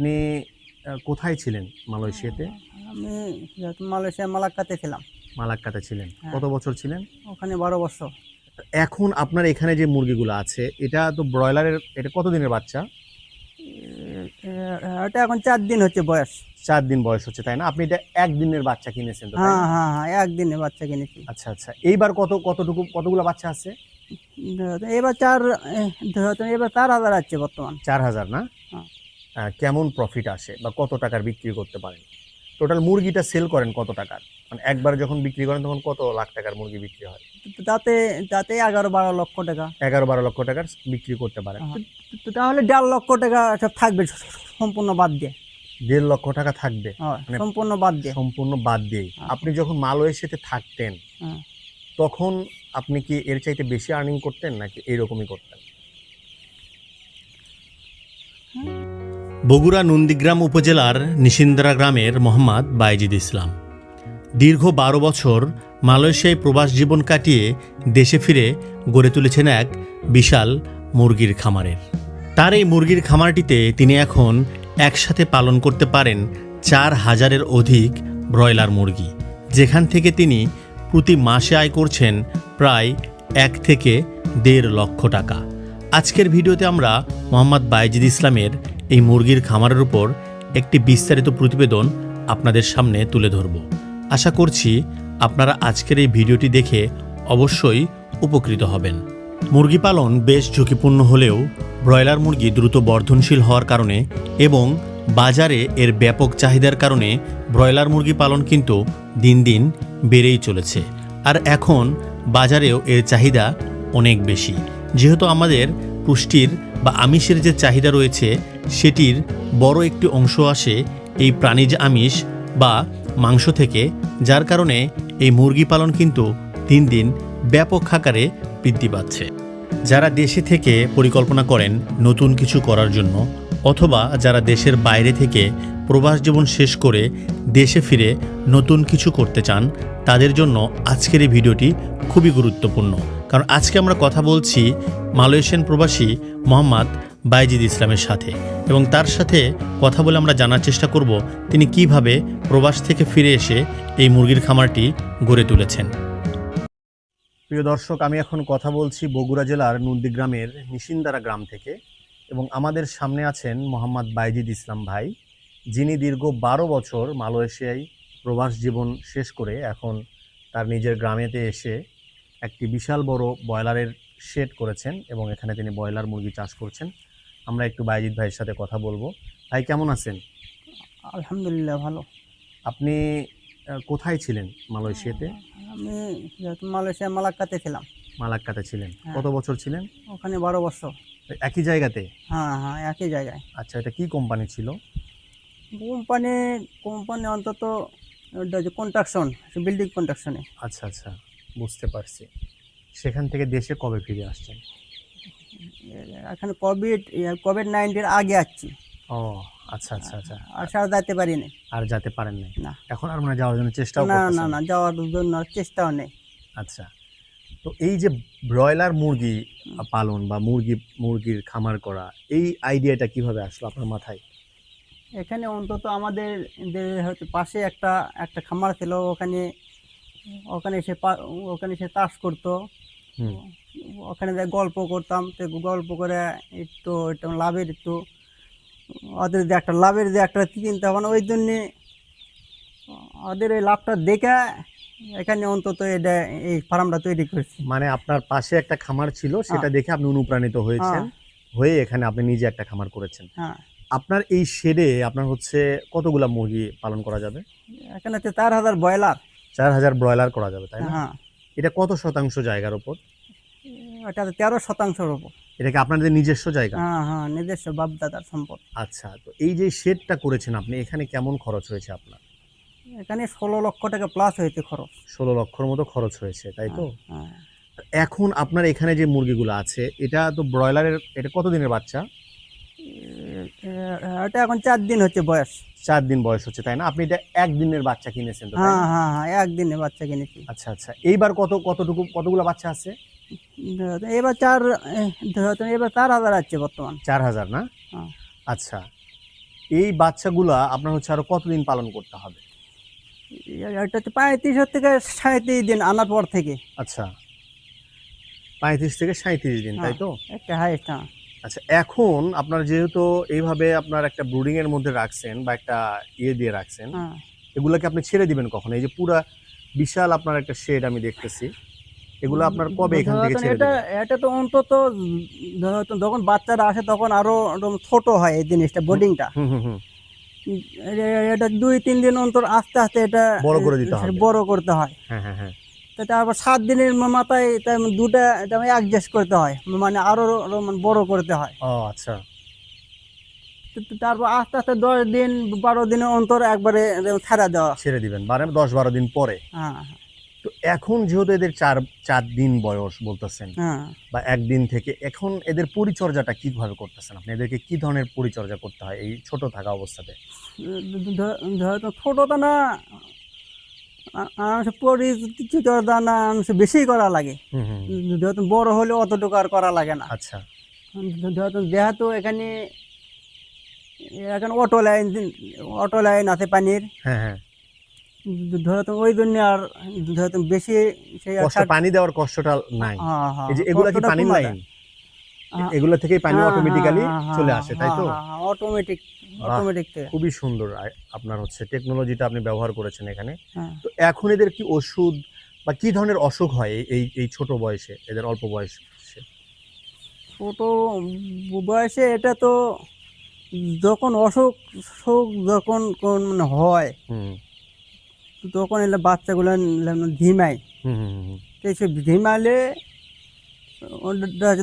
আপনি কোথায় ছিলেন মালয়েশিয়াতে? আমি যেহেতু মালয়েশিয়া মালাক্কাতে ছিলাম। মালাক্কাতে ছিলেন। হ্যাঁ। কত বছর ছিলেন? ওখানে বারো বছর। এখন আপনার এখানে যে মুরগিগুলো আছে এটা তো ব্রয়লারের এটা কত দিনের বাচ্চা এটা এখন চার দিন হচ্ছে বয়স। চার দিন বয়স হচ্ছে তাই না? আপনি এটা একদিনের বাচ্চা কিনেছেন তো হ্যাঁ হ্যাঁ হ্যাঁ একদিনে বাচ্চা কিনেছি। আচ্ছা আচ্ছা। এইবার কত কতটুকু কতগুলো বাচ্চা আছে? এবার চার এবার চার হাজার আছে বর্তমান। চার হাজার না? হ্যাঁ। কেমন প্রফিট আসে বা কত টাকার বিক্রি করতে পারেন? টোটাল মুরগিটা সেল করেন কত টাকার? মানে একবার যখন বিক্রি করেন তখন কত লাখ টাকার মুরগি বিক্রি হয়? তাতে তাতে এগারো বারো লক্ষ টাকা। এগারো বারো লক্ষ টাকার বিক্রি করতে পারেন। হ্যাঁ। তাহলে দেড় লক্ষ টাকা সব থাকবে সম্পূর্ণ বাদ দিয়ে। দেড় লক্ষ টাকা থাকবে? হ্যাঁ, মানে সম্পূর্ণ বাদ দিয়ে। সম্পূর্ণ বাদ হ্যাঁ। আপনি যখন মালয়েশিয়াতে থাকতেন হ্যাঁ। তখন আপনি কি এর চাইতে বেশি আর্নিং করতেন নাকি এইরকমই করতেন? বগুড়া নন্দীগ্রাম উপজেলার নিশিন্দ্রা গ্রামের মোহাম্মদ বাইজিদ ইসলাম। দীর্ঘ বারো বছর মালয়েশিয়ায় প্রবাস জীবন কাটিয়ে দেশে ফিরে গড়ে তুলেছেন এক বিশাল মুরগির খামারের। তার এই মুরগির খামারটিতে তিনি এখন একসাথে পালন করতে পারেন চার হাজারের অধিক ব্রয়লার মুরগি। যেখান থেকে তিনি প্রতি মাসে আয় করছেন প্রায় এক থেকে দেড় লক্ষ টাকা। আজকের ভিডিওতে আমরা মোহাম্মদ বাইজিদ ইসলামের এই মুরগির খামারের উপর একটি বিস্তারিত প্রতিবেদন আপনাদের সামনে তুলে ধরব। আশা করছি আপনারা আজকের এই ভিডিওটি দেখে অবশ্যই উপকৃত হবেন। মুরগি পালন বেশ ঝুঁকিপূর্ণ হলেও ব্রয়লার মুরগি দ্রুত বর্ধনশীল হওয়ার কারণে এবং বাজারে এর ব্যাপক চাহিদার কারণে ব্রয়লার মুরগি পালন কিন্তু দিন দিন বেড়েই চলেছে। আর এখন বাজারেও এর চাহিদা অনেক বেশি। যেহেতু আমাদের পুষ্টির বা আমিষের যে চাহিদা রয়েছে, সেটির বড় একটি অংশ আসে এই প্রাণীজ আমিষ বা মাংস থেকে, যার কারণে এই মুরগি পালন কিন্তু দিন দিন ব্যাপক আকারে বৃদ্ধি পাচ্ছে। যারা দেশে থেকে পরিকল্পনা করেন নতুন কিছু করার জন্য, অথবা যারা দেশের বাইরে থেকে প্রবাস জীবন শেষ করে দেশে ফিরে নতুন কিছু করতে চান, তাদের জন্য আজকের এই ভিডিওটি খুবই গুরুত্বপূর্ণ। কারণ আজকে আমরা কথা বলছি মালয়েশিয়ান প্রবাসী মোহাম্মদ বাইজিদ ইসলামের সাথে এবং তার সাথে কথা বলে আমরা জানার চেষ্টা করব তিনি কীভাবে প্রবাস থেকে ফিরে এসে এই মুরগির খামারটি গড়ে তুলেছেন। প্রিয় দর্শক, আমি এখন কথা বলছি বগুড়া জেলার নন্দীগ্রামের নিশিন্দারা গ্রাম থেকে এবং আমাদের সামনে আছেন মোহাম্মদ বাইজিদ ইসলাম ভাই, যিনি দীর্ঘ বারো বছর মালয়েশিয়ায় প্রবাস জীবন শেষ করে এখন তার নিজের গ্রামেতে এসে একটি বিশাল বড় ব্রয়লারের শেড করেছেন এবং এখানে তিনি ব্রয়লার মুরগি চাষ করছেন। আমরা একটু বাইজিদ ভাইয়ের সাথে কথা বলব। ভাই কেমন আছেন? আলহামদুলিল্লাহ ভালো। আপনি কোথায় ছিলেন মালয়েশিয়াতে? আমি যেহেতু মালয়েশিয়া মালাক্কাতে ছিলাম। মালাক্কাতে ছিলেন। হ্যাঁ। কত বছর ছিলেন? ওখানে বারো বছর। একই জায়গাতে? হ্যাঁ হ্যাঁ একই জায়গায়। আচ্ছা এটা কি কোম্পানি ছিল? কোম্পানি কোম্পানি অন্তত কন্ট্রাকশন বিল্ডিং কন্ট্রাকশনে। আচ্ছা আচ্ছা। বুঝতে পারছি। সেখান থেকে দেশে কবে ফিরে আসছেন? এখানে কোভিড কোভিড নাইন্টিন আগে আসছি। ও আচ্ছা আচ্ছা আচ্ছা। আর সারা যেতে পারিনি। আর যেতে পারেন নাই? না। এখন আর মানে যাওয়ার জন্য চেষ্টাও না না না যাওয়ার জন্য চেষ্টাও নেই। আচ্ছা। তো এই যে ব্রয়লার মুরগি পালন বা মুরগি মুরগির খামার করা এই আইডিয়াটা কীভাবে আসলো আপনার মাথায়? এখানে অন্তত আমাদের হয়তো পাশে একটা একটা খামার ছিল ওখানে ওখানে এসে ওখানে এসে চাষ করতো। ওখানে গল্প করতাম তো গল্প করে একটু একটু লাভের একটু। ওদের যে একটা লাভের যে একটা চিন্তা ভাবনা ওই জন্যে ওদের ওই লাভটা দেখে এখানে অন্তত এটা এই ফার্মটা তৈরি করেছি। মানে আপনার পাশে একটা খামার ছিল সেটা হ্যাঁ। দেখে আপনি অনুপ্রাণিত হয়েছেন। হয়ে। এখানে আপনি নিজে একটা খামার করেছেন। হ্যাঁ। আপনার এই শেডে আপনার হচ্ছে কতগুলা মুরগি পালন করা যাবে? এখানে তো চার হাজার ব্রয়লার। চার হাজার ব্রয়লার করা যাবে তাই না? হ্যাঁ। এটা কত শতাংশ জায়গার উপর তো তেরো শতাংশের উপর এটা কি আপনাদের নিজস্ব জায়গা? হ্যাঁ হ্যাঁ নিজস্ব বাপদাদার সম্পদ। আচ্ছা তো এই যে শেডটা করেছেন আপনি এখানে কেমন খরচ হয়েছে আপনার? এখানে ষোলো লক্ষ টাকা প্লাস হয়েছে খরচ। ষোলো লক্ষর মতো খরচ হয়েছে তাই তো? হ্যাঁ এখন আপনার এখানে যে মুরগিগুলো আছে এটা তো ব্রয়লারের এটা কত দিনের বাচ্চা এটা এখন চার দিন হচ্ছে বয়স। চার দিন বয়স হচ্ছে তাই না? আপনি এটা একদিনের বাচ্চা কিনেছেন তো হ্যাঁ হ্যাঁ হ্যাঁ একদিনে বাচ্চা কিনেছি। আচ্ছা আচ্ছা এইবার কত কতটুকু কতগুলো বাচ্চা আছে? এবার চার এবার চার হাজার আছে বর্তমান। চার হাজার না? হ্যাঁ। আচ্ছা এই বাচ্চাগুলা আপনার হচ্ছে আরও কতদিন পালন করতে হবে? এটা হচ্ছে পঁয়ত্রিশ থেকে সাঁত্রিশ দিন আনার পর থেকে। আচ্ছা পঁয়ত্রিশ থেকে সাঁত্রিশ দিন তাই তো? একটা হাইস্ট হ্যাঁ। আচ্ছা এখন আপনার যেহেতু এইভাবে আপনার একটা ব্রুডিং এর মধ্যে রাখছেন বা একটা ইয়ে দিয়ে রাখছেন হ্যাঁ। এগুলাকে আপনি ছেড়ে দিবেন কখন? এই যে পুরা বিশাল আপনার একটা শেড আমি দেখতেছি এগুলো আপনার কবে এখান থেকে ছেড়ে এটা এটা তো অন্তত যখন বাচ্চারা আসে তখন আরও একদম ছোট হয় এই জিনিসটা বোর্ডিংটা হুম হুম হুম। এটা দুই তিন দিন অন্তর আস্তে আস্তে এটা বড় করে দিতে হয় বড় করতে হয়। হ্যাঁ হ্যাঁ হ্যাঁ। তো তারপর সাত দিনের মাথায় তার দুটা অ্যাডজাস্ট করতে হয়। মানে আরও আরও মানে বড় করতে হয়। ও আচ্ছা। তারপর আস্তে আস্তে দশ দিন বারো দিনের অন্তর একবারে ছাড়া দেওয়া। ছেড়ে দিবেন। মানে দশ বারো দিন পরে। হ্যাঁ। তো এখন যেহেতু এদের চার চার দিন বয়স বলতেছেন হ্যাঁ। বা একদিন থেকে এখন এদের পরিচর্যাটা কীভাবে করতেছেন আপনি? এদেরকে কি ধরনের পরিচর্যা করতে হয় এই ছোট থাকা অবস্থাতে? ছোটটা না আরামসে পরিচর্যা না আরামসে বেশি করা লাগে। যেহেতু বড় হলে অতটুকু আর করা লাগে না। আচ্ছা। যেহেতু যেহেতু এখানে এখানে অটো লাইন অটো লাইন আছে পানির। হ্যাঁ হ্যাঁ। ধরো তো ওই জন্য আর ধরো বেশি সেই পানি দেওয়ার কষ্টটা নাই। হ্যাঁ, এই যে এগুলা কি পানির লাইন? এগুলা থেকেই পানি হ্যাঁ, অটোমেটিক্যালি হ্যাঁ, হ্যাঁ, চলে আসে তাই তো? অটোমেটিক বাহ। অটোমেটিক খুবই সুন্দর। আপনার হচ্ছে টেকনোলজিটা আপনি ব্যবহার করেছেন এখানে। হ্যাঁ। তো এখন এদের কি ওষুধ বা কি ধরনের অসুখ হয় এই- এই ছোট বয়সে এদের অল্প বয়সে? ছোট বয়সে এটা তো যখন অসুখ সুখ যখন কোন মানে হয় তখন এলে বাচ্চাগুলো ধিমায়। হুম, হুম। ধিমালে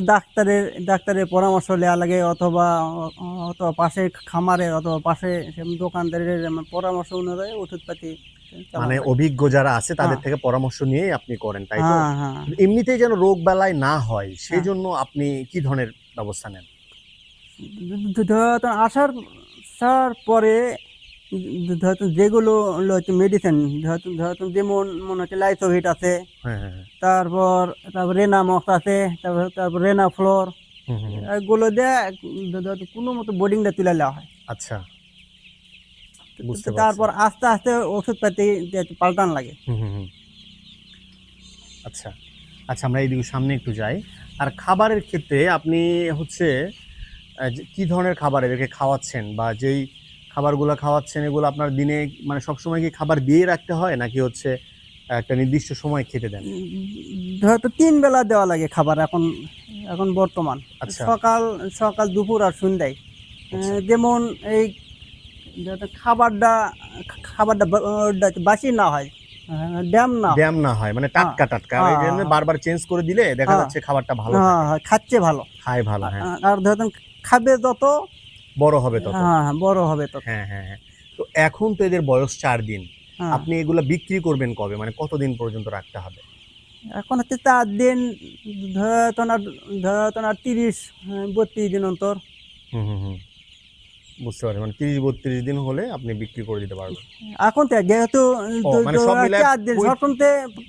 ডাক্তারের ডাক্তারের পরামর্শ নেওয়া লাগে অথবা অথবা পাশে খামারে অথবা পাশে দোকানদারের পরামর্শ অনুযায়ী ওষুধপাতি মানে অভিজ্ঞ যারা আছে তাদের হ্যাঁ। থেকে পরামর্শ নিয়ে আপনি করেন তাই তো হ্যাঁ হ্যাঁ এমনিতেই যেন রোগ বালাই না হয় সেই জন্য আপনি কি ধরনের ব্যবস্থা নেন আসার আসার পরে ধরো যেগুলো হচ্ছে মেডিসিন ধরো ধরো যেমন মনে হচ্ছে লাইসোভিট আছে হ্যাঁ হ্যাঁ হ্যাঁ। তারপর তারপর রেনামক্স আছে তারপর তারপর রেনা ফ্লোর। এগুলো দিয়ে ধরো কোনো মতো বোর্ডিংটা তুলে নেওয়া হয় আচ্ছা তারপর আস্তে আস্তে ওষুধপাতি দিয়ে একটু পাল্টান লাগে। আচ্ছা আচ্ছা আমরা এইদিকে সামনে একটু যাই আর খাবারের ক্ষেত্রে আপনি হচ্ছে কি ধরনের খাবার এদেরকে খাওয়াচ্ছেন বা যেই খাবারগুলো খাওয়াচ্ছেন এগুলো আপনার দিনে মানে সবসময় কি খাবার দিয়ে রাখতে হয় নাকি হচ্ছে একটা নির্দিষ্ট সময় খেতে দেন হয়তো তিন বেলা দেওয়া লাগে খাবার এখন এখন বর্তমান আচ্ছা। সকাল সকাল দুপুর আর সন্ধ্যায় আচ্ছা। যেমন এই খাবারটা খাবারটা বাসি না হয় ড্যাম না ড্যাম না হয় মানে টাটকা টাটকা এই হ্যাঁ, জন্য হ্যাঁ। বারবার চেঞ্জ করে দিলে দেখা হ্যাঁ। যাচ্ছে খাবারটা ভালো হ্যাঁ হ্যাঁ, খাচ্ছে ভালো খায় ভালো হ্যাঁ আর ধরেন খাবে যত বড় হবে তত। হ্যাঁ হ্যাঁ, বড় হবে তত। হ্যাঁ হ্যাঁ হ্যাঁ। তো এখন তো এদের বয়স চার দিন। হ্যাঁ। আপনি এগুলা বিক্রি করবেন কবে? মানে কতদিন পর্যন্ত রাখতে হবে? এখন হচ্ছে চার দিন আর তিরিশ বত্রিশ দিন অন্তর। হুম হুম হুম। বুঝতে পারছি। মানে তিরিশ বত্রিশ দিন হলে আপনি বিক্রি করে দিতে পারবেন। এখন তো যেহেতু ও, মানে সব মিলায় চার দিন পঁয়-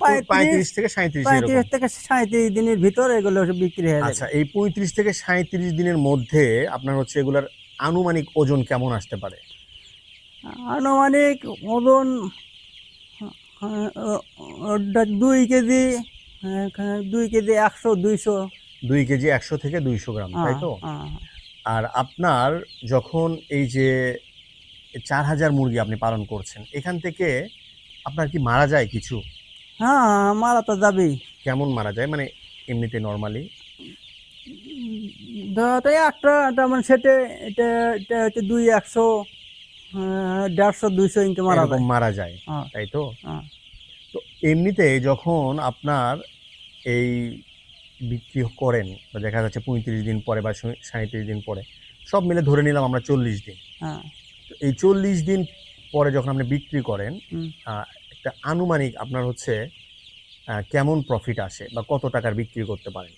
পঁয়ত্রিশ পঁয়ত্রিশ থেকে সাঁত্রিশ পঁয়ত্রিশ থেকে সাঁত্রিশ দিনের ভিতর এগুলো সব বিক্রি হয়ে আচ্ছা এই পঁয়ত্রিশ থেকে সাঁত্রিশ দিনের মধ্যে আপনার হচ্ছে এগুলার আনুমানিক ওজন কেমন আসতে পারে? আনুমানিক ওজন দুই কেজি দুই কেজি একশো দুইশো। দুই কেজি একশো থেকে দুইশো গ্রাম তাই তো? আর আপনার যখন এই যে চার হাজার মুরগি আপনি পালন করছেন এখান থেকে আপনার কি মারা যায় কিছু? হ্যাঁ মারা তো যাবেই। কেমন মারা যায়? মানে এমনিতে নর্মালি ধরো একটা মানে সেটে এটা এটা হচ্ছে দুই একশো দেড়শো দুইশো ইনকে মারা যায়। মারা যায় হ্যাঁ, তাই তো? হ্যাঁ। তো এমনিতে যখন আপনার এই বিক্রি করেন বা দেখা যাচ্ছে পঁয়ত্রিশ দিন পরে বা সাঁত্রিশ দিন পরে সব মিলে ধরে নিলাম আমরা চল্লিশ দিন। হ্যাঁ। তো এই চল্লিশ দিন পরে যখন আপনি বিক্রি করেন একটা আনুমানিক আপনার হচ্ছে কেমন প্রফিট আসে বা কত টাকার বিক্রি করতে পারেন?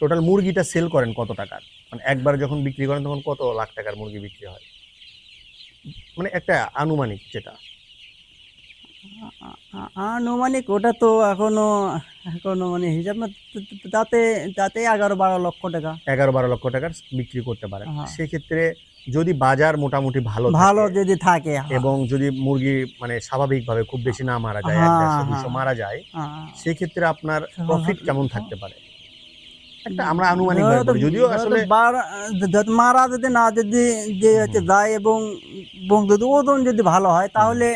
টোটাল মুরগিটা সেল করেন কত টাকার মানে একবার যখন বিক্রি করেন তখন কত লাখ টাকার মুরগি বিক্রি হয় মানে একটা আনুমানিক যেটা আনুমানিক ওটা তো এখনও এখনও মানে হিসাব না তাতে তাতে এগারো বারো লক্ষ টাকা এগারো বারো লক্ষ টাকার বিক্রি করতে পারেন হ্যাঁ। সেক্ষেত্রে যদি বাজার মোটামুটি ভালো ভালো যদি থাকে এবং যদি মুরগি মানে স্বাভাবিকভাবে খুব বেশি না মারা যায় হ্যাঁ, হ্যাঁ। মারা যায় হ্যাঁ। সেক্ষেত্রে আপনার হ্যাঁ, প্রফিট কেমন হ্যাঁ। থাকতে পারে একটা আমরা আনুমানিক যদিও আসলে মারা যদি না যদি যে হচ্ছে যায় এবং এবং যদি ওজন যদি ভালো হয় তাহলে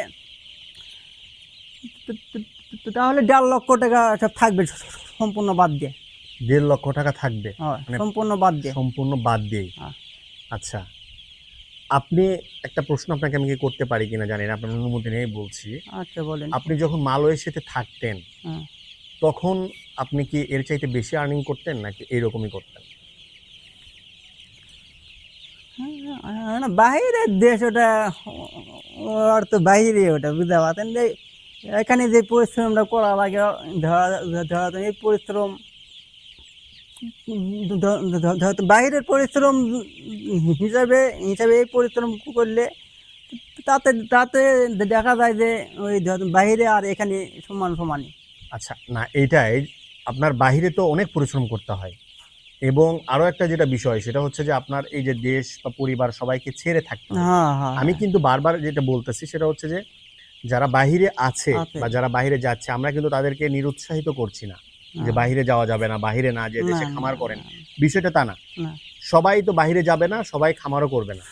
তাহলে দেড় লক্ষ টাকা সব থাকবে সম্পূর্ণ বাদ দিয়ে। দেড় লক্ষ টাকা থাকবে। মানে- সম্পূর্ণ বাদ দিয়ে। সম্পূর্ণ বাদ দিয়েই। হ্যাঁ। আচ্ছা আপনি একটা প্রশ্ন আপনাকে আমি কি করতে পারি কিনা জানি না আপনার অনুমতি নেই বলছি। আচ্ছা বলেন। আপনি যখন মালয়েশিয়াতে থাকতেন হ্যাঁ। তখন আপনি কি এর চাইতে বেশি আর্নিং করতেন নাকি এরকমই করতেন? হ্যাঁ, বাইরের দেশ ওটা ওর তো বাইরে ওটা বুঝতে পারতেন এখানে যে পরিশ্রমটা করা লাগে ধরা এই পরিশ্রম বাইরের পরিশ্রম হিসাবে হিসাবে এই পরিশ্রম করলে তাতে তাতে দেখা যায় যে ওই বাইরে আর এখানে সমান সমানই। আচ্ছা না এইটাই আপনার বাহিরে তো অনেক পরিশ্রম করতে হয় এবং আরও একটা যেটা বিষয় সেটা হচ্ছে যে আপনার এই যে দেশ বা পরিবার সবাইকে ছেড়ে থাকতে হয়। হ্যাঁ হ্যাঁ আমি কিন্তু বারবার যেটা বলতেছি সেটা হচ্ছে যে যারা বাহিরে আছে আছে। বা যারা বাইরে যাচ্ছে আমরা কিন্তু তাদেরকে নিরুৎসাহিত করছি না যে। বাইরে যাওয়া যাবে না বাহিরে না যে দেশে খামার করেন না। বিষয়টা তা না না। সবাই তো বাইরে যাবে না সবাই খামারও করবে না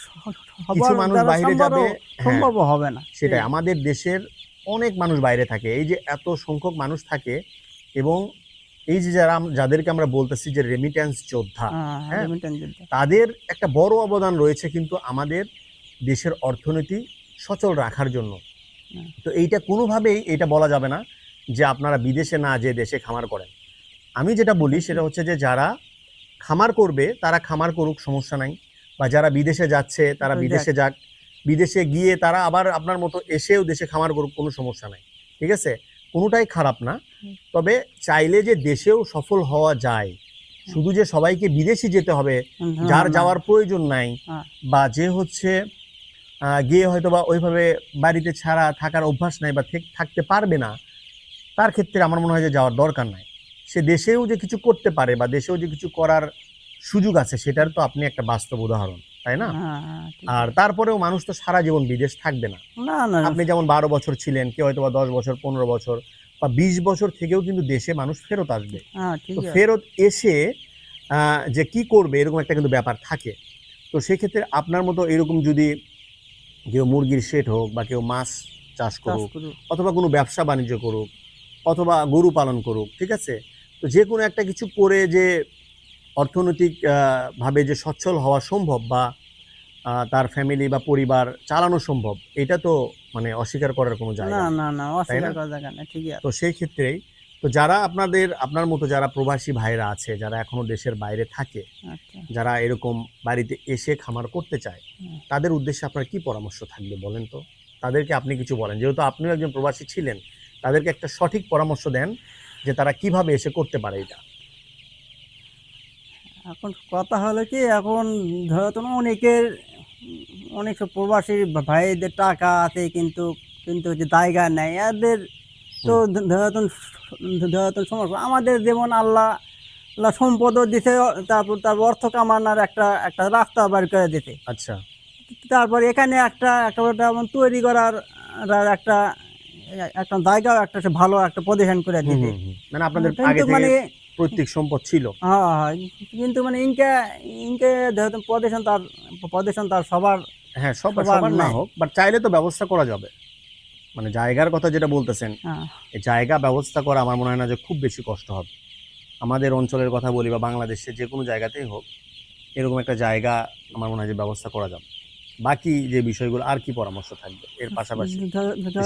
কিছু মানুষ বাইরে যাবে, হ্যাঁ। সম্ভব হবে না সেটাই আমাদের দেশের অনেক মানুষ বাইরে থাকে। এই যে এত সংখ্যক মানুষ থাকে এবং এই যে যারা যাদেরকে আমরা বলতেছি যে রেমিট্যান্স যোদ্ধা হ্যাঁ, হ্যাঁ। রেমিটেন্স যুদ্ধ। তাদের একটা বড় অবদান রয়েছে কিন্তু আমাদের দেশের অর্থনীতি সচল রাখার জন্য। তো এইটা কোনোভাবেই এটা বলা যাবে না যে আপনারা বিদেশে না যে দেশে খামার করেন। আমি যেটা বলি সেটা হচ্ছে যে যারা খামার করবে তারা খামার করুক সমস্যা নাই। বা যারা বিদেশে যাচ্ছে তারা বিদেশে যাক। বিদেশে গিয়ে তারা আবার আপনার মতো এসেও দেশে খামার করুক কোনো সমস্যা নাই। ঠিক আছে? কোনোটাই খারাপ না। তবে চাইলে যে দেশেও সফল হওয়া যায় শুধু যে সবাইকে বিদেশে যেতে হবে যার যাওয়ার প্রয়োজন নাই হ্যাঁ। বা যে হচ্ছে গিয়ে হয়তো বা ওইভাবে বাড়িতে ছাড়া থাকার অভ্যাস নাই বা থাকতে পারবে না তার ক্ষেত্রে আমার মনে হয় যে যাওয়ার দরকার নাই। সে দেশেও যে কিছু করতে পারে বা দেশেও যে কিছু করার সুযোগ আছে সেটার তো আপনি একটা বাস্তব উদাহরণ। তাই না? হ্যাঁ, হ্যাঁ, আর তারপরেও মানুষ তো সারা জীবন বিদেশ থাকবে না। আপনি যেমন বারো বছর ছিলেন কেউ হয়তো বা দশ বছর পনেরো বছর বা বিশ বছর থেকেও কিন্তু দেশে মানুষ ফেরত আসবে। হ্যাঁ তো ফেরত এসে যে কি করবে এরকম একটা কিন্তু ব্যাপার থাকে। তো সেক্ষেত্রে আপনার মতো এরকম যদি কেউ মুরগির শেড হোক বা কেউ মাছ চাষ করুক। অথবা কোনো ব্যবসা বাণিজ্য করুক অথবা গরু পালন করুক ঠিক আছে? তো যে কোনো একটা কিছু করে যে অর্থনৈতিক আহ, ভাবে যে সচ্ছল হওয়া সম্ভব বা তার ফ্যামিলি বা পরিবার চালানো সম্ভব এটা তো মানে অস্বীকার করার কোনো জায়গা না। না না অস্বীকার করা জায়গা না ঠিকই আছে। তো সেই ক্ষেত্রেই তো যারা আপনাদের আপনার মতো যারা প্রবাসী ভাইরা আছে যারা এখনও দেশের বাইরে থাকে আচ্ছা। যারা এরকম বাড়িতে এসে খামার করতে চায় তাদের উদ্দেশ্যে আপনার কি পরামর্শ থাকবে বলেন তো? তাদেরকে আপনি কিছু বলেন যেহেতু আপনিও একজন প্রবাসী ছিলেন তাদেরকে একটা সঠিক পরামর্শ দেন যে তারা কীভাবে এসে করতে পারে এটা। এখন কথা হলো কি এখন ধরো তো অনেকের অনেক সব প্রবাসী ভাইদের টাকা আছে কিন্তু কিন্তু যে জায়গা নেই। এদের তো ধরাতন ধরাতন সমস্যা আমাদের যেমন আল্লাহ আল্লাহ সম্পদও দিছে তারপর তারপর অর্থ কামানোর একটা একটা রাস্তা বার করে দিতে আচ্ছা। তারপর এখানে একটা একটা তৈরি করার একটা একটা জায়গা একটা ভালো একটা পজিশন করে দিতে। মানে আপনাদের মানে পৈতৃক সম্পদ ছিল। হ্যাঁ কিন্তু মানে ইনকে ইনকে যেহেতু পজিশন তার পজিশন তার সবার হ্যাঁ সব সবার না হোক বাট চাইলে তো ব্যবস্থা করা যাবে। মানে জায়গার কথা যেটা বলতেছেন হ্যাঁ। এই জায়গা ব্যবস্থা করা আমার মনে হয় না যে খুব বেশি কষ্ট হবে। আমাদের অঞ্চলের কথা বলি বা বাংলাদেশে যে কোনো জায়গাতেই হোক এরকম একটা জায়গা আমার মনে হয় যে ব্যবস্থা করা যাবে। বাকি যে বিষয়গুলো আর কি পরামর্শ থাকবে এর পাশাপাশি?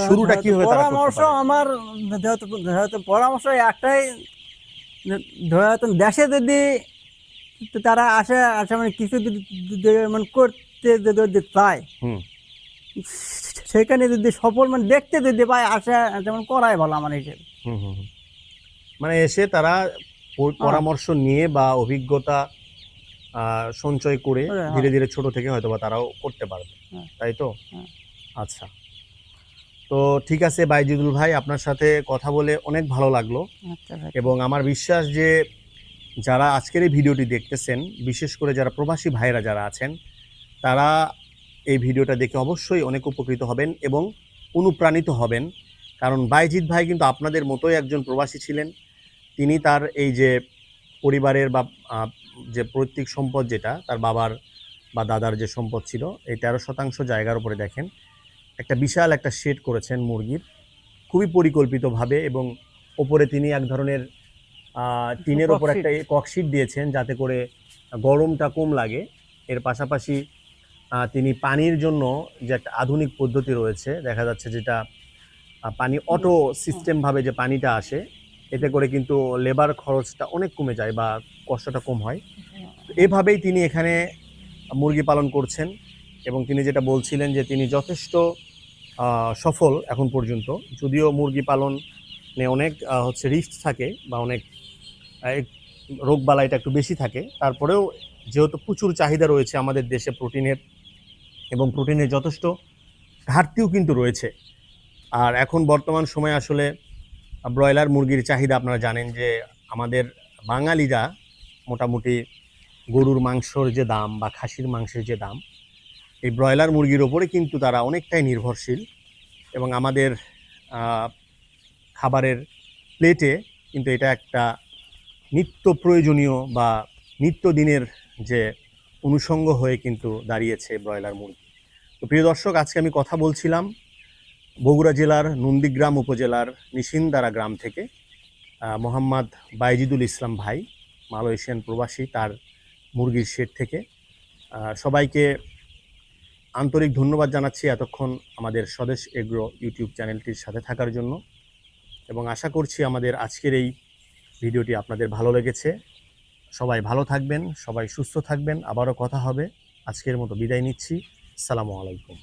শুরুটা কি হবে পরামর্শ আমার পরামর্শ একটাই ধরো দেশে যদি তারা আসে আসে মানে কিছু মানে করতে যদি চায় হুম সেখানে যদি সফল মানে দেখতে যদি পায় আসে যেমন করাই ভালো আমার হিসেবে। মানে এসে তারা পরামর্শ নিয়ে বা অভিজ্ঞতা সঞ্চয় করে করে, হ্যাঁ। ধীরে ধীরে ছোট থেকে হয়তো বা তারাও করতে পারবে হ্যাঁ। তাই তো হ্যাঁ। আচ্ছা তো ঠিক আছে বাইজিদুল ভাই আপনার সাথে কথা বলে অনেক ভালো লাগল। আচ্ছা এবং আমার বিশ্বাস যে যারা আজকের এই ভিডিওটি দেখতেছেন বিশেষ করে যারা প্রবাসী ভাইরা যারা আছেন তারা এই ভিডিওটা দেখে অবশ্যই অনেক উপকৃত হবেন এবং অনুপ্রাণিত হবেন। কারণ বাইজিৎ ভাই কিন্তু আপনাদের মতোই একজন প্রবাসী ছিলেন। তিনি তার এই যে পরিবারের বা যে পৈতৃক সম্পদ যেটা তার বাবার বা দাদার যে সম্পদ ছিল এই তেরো শতাংশ জায়গার উপরে দেখেন। একটা বিশাল একটা শেড করেছেন মুরগির। খুবই পরিকল্পিতভাবে এবং ওপরে তিনি এক ধরনের টিনের ওপর একটা ককশিট দিয়েছেন যাতে করে গরমটা কম লাগে। এর পাশাপাশি তিনি পানির জন্য যে একটা আধুনিক পদ্ধতি রয়েছে দেখা যাচ্ছে যেটা পানি অটো সিস্টেমভাবে যে পানিটা আসে এতে করে কিন্তু লেবার খরচটা অনেক কমে যায় বা কষ্টটা কম হয়। তো এভাবেই তিনি এখানে মুরগি পালন করছেন। এবং তিনি যেটা বলছিলেন যে তিনি যথেষ্ট সফল এখন পর্যন্ত। যদিও মুরগি পালনে অনেক হচ্ছে রিস্ক থাকে বা অনেক রোগ বালাইটা একটু বেশি থাকে। তারপরেও যেহেতু প্রচুর চাহিদা রয়েছে আমাদের দেশে প্রোটিনের এবং প্রোটিনের যথেষ্ট ঘাটতিও কিন্তু রয়েছে। আর এখন বর্তমান সময়ে আসলে ব্রয়লার মুরগির চাহিদা আপনারা জানেন যে আমাদের বাঙালিরা মোটামুটি গরুর মাংসর যে দাম বা খাসির মাংসের যে দাম এই ব্রয়লার মুরগির ওপরে কিন্তু তারা অনেকটাই নির্ভরশীল এবং আমাদের খাবারের প্লেটে কিন্তু এটা একটা নিত্য প্রয়োজনীয় বা নিত্যদিনের যে অনুষঙ্গ হয়ে কিন্তু দাঁড়িয়েছে ব্রয়লার মুরগি। তো প্রিয় দর্শক, আজকে আমি কথা বলছিলাম বগুড়া জেলার নন্দীগ্রাম উপজেলার নিশিন্দারা গ্রাম থেকে মোহাম্মদ বাইজিদুল ইসলাম ভাই, মালয়েশিয়ান প্রবাসী, তার মুরগির শেড থেকে। সবাইকে আন্তরিক ধন্যবাদ জানাচ্ছি এতক্ষণ আমাদের স্বদেশ এগ্রো ইউটিউব চ্যানেলটির সাথে থাকার জন্য। এবং আশা করছি আমাদের আজকের এই ভিডিওটি আপনাদের ভালো লেগেছে। সবাই ভালো থাকবেন, সবাই সুস্থ থাকবেন। আবারও কথা হবে। আজকের মতো বিদায় নিচ্ছি। সালামু আলাইকুম।